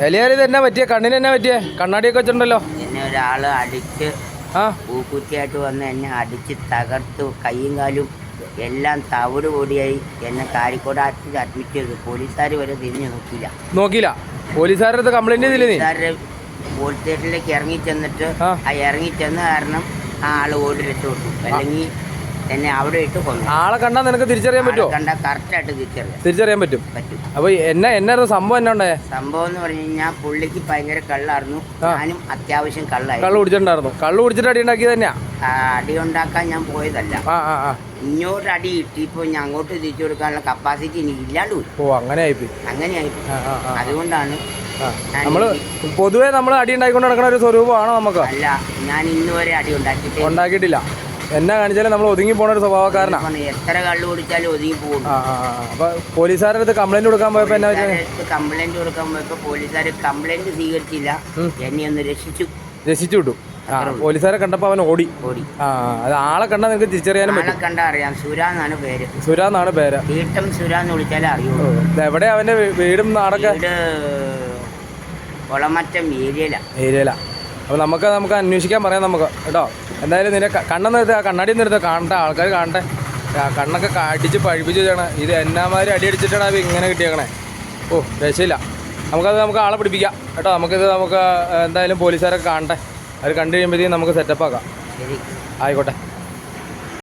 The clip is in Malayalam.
എലിയാരി തന്നെ പറ്റിയ? കണ്ണിന് തന്നെ പറ്റിയ? കണ്ണാടിയൊക്കെ വെച്ചിട്ടുണ്ടല്ലോ. എന്നെ ഒരാൾ അടിച്ച് ആ. പൂക്കുറ്റിയായിട്ട് വന്ന് എന്നെ അടിച്ച് തകർത്തു കൈയും കാലും എല്ലാം തവിട് പൊടിയായി. എന്നെ കാരിക്കോട് ആശുപത്രി അഡ്മിറ്റ് ചെയ്തു. പോലീസുകാർ വരെ തിരിഞ്ഞു നോക്കിയില്ല. നോക്കിയില്ല. പോലീസുകാരുടെ അടുത്ത് കംപ്ലൈന്റ് ചെയ്തില്ലേ നീ? പോലീസുകാരുടെ പോലീസ് സ്റ്റേഷനിലേക്ക് ഇറങ്ങി ചെന്നിട്ട് ആ. ആ ഇറങ്ങി ചെന്ന കാരണം ആ ആൾ ഓടി രക്ഷപ്പെട്ടു. അല്ലെങ്കിൽ എന്നെ അവിടെ ഇട്ട് കൊന്നു. ആളെ കണ്ടാൽ നിനക്ക് തിരിച്ചറിയാൻ പറ്റുമോ? കണ്ട കറക്റ്റായിട്ട് തിരിച്ചറിയാം. തിരിച്ചറിയാൻ പറ്റും. പറ്റും. അപ്പൊ എന്നാ എന്നായിരുന്നു സംഭവം എന്നാ ഉണ്ടായേ? സംഭവം എന്ന് പറഞ്ഞു കഴിഞ്ഞാൽ പുള്ളിക്ക് ഭയങ്കര കള്ളായിരുന്നു. ഞാനും അത്യാവശ്യം കള്ളായി കള്ളു കുടിച്ചിട്ടുണ്ടായിരുന്നു. കള്ളു കുടിച്ചിട്ട് അടി ഉണ്ടാക്കി തന്നെയാ? അടി ഉണ്ടാക്കാൻ ഞാൻ പോയതല്ല. ഇങ്ങോട്ട് അടി ഇട്ടിപ്പോ ഞാൻ അങ്ങോട്ട് തിരിച്ചു കൊടുക്കാനുള്ള കപ്പാസിറ്റി എനിക്ക് ഇല്ലാണ്ട് പോയി ഓ അങ്ങനെ ആയിപ്പോയി. അങ്ങനെയായി ആ ആ ആ. അതുകൊണ്ടാണ് നമ്മൾ പൊതുവേ നമ്മൾ അടി ഉണ്ടാക്കിക്കൊണ്ട് നടക്കുന്ന ഒരു സ്വരൂപമാണോ നമുക്ക്? അല്ല ഞാൻ ഇന്നുവരെ അടി ഉണ്ടാക്കിയിട്ട് ഉണ്ടാക്കിയിട്ടില്ല. എന്നാ കാണിച്ചാലും നമ്മൾ ഒതുങ്ങി പോണ ഒരു സ്വഭാവക്കാരനാ. എത്ര കള്ളു കുടിച്ചാലും ഒതുങ്ങി പോകും. അപ്പൊ പോലീസുകാരുടെ അടുത്ത് കംപ്ലൈന്റ് കൊടുക്കാൻ പോയപ്പോ എന്നാ കംപ്ലൈന്റ് കൊടുക്കാൻ പോയപ്പോ പോലീസുകാർ കംപ്ലൈന്റ് സ്വീകരിച്ചില്ല. എന്നെ ഒന്ന് രക്ഷിച്ചു. രക്ഷിച്ചു വിട്ടു. ആ പോലീസുകാരെ കണ്ടപ്പോ അവൻ ഓടി. ഓടി. ആ അത് ആളെ കണ്ടാ നിനക്ക് തിരിച്ചറിയാനും പറ്റും. കണ്ടാ അറിയാം. സുരാന്നാണ് പേര്. സുരാന്നാണ് പേര്. തീട്ടം സുരാന്ന് വിളിച്ചാലേ അറിയുള്ളൂ. എവിടെ അവന്റെ വീടും നാടൊക്കെ? കൊളമറ്റം ഏരിയയില. ഏരിയയിലാ. അപ്പൊ നമുക്ക് നമുക്ക് അന്വേഷിക്കാൻ പറയാം നമുക്ക്. കേട്ടോ? എന്തായാലും നിന്നെ കണ്ണെന്ന് നിർത്തുക കണ്ണാടി നിർത്തുക കാണട്ടെ ആൾക്കാർ കാണട്ടെ ആ, കണ്ണൊക്കെ അടിച്ച് പഴിപ്പിച്ച് വെച്ചാണ്. ഇത് എന്നാമാതിരി അടി അടിച്ചിട്ടാണ് അവ ഇങ്ങനെ കിട്ടിയേക്കണേ. ഓ രക്ഷയില്ല. നമുക്കത് നമുക്ക് ആളെ പിടിപ്പിക്കാം. കേട്ടോ നമുക്കിത് നമുക്ക് എന്തായാലും പോലീസുകാരൊക്കെ കാണട്ടെ. അവർ കണ്ടു കഴിയുമ്പോഴത്തേക്കും നമുക്ക് സെറ്റപ്പ് ആക്കാം. ആയിക്കോട്ടെ.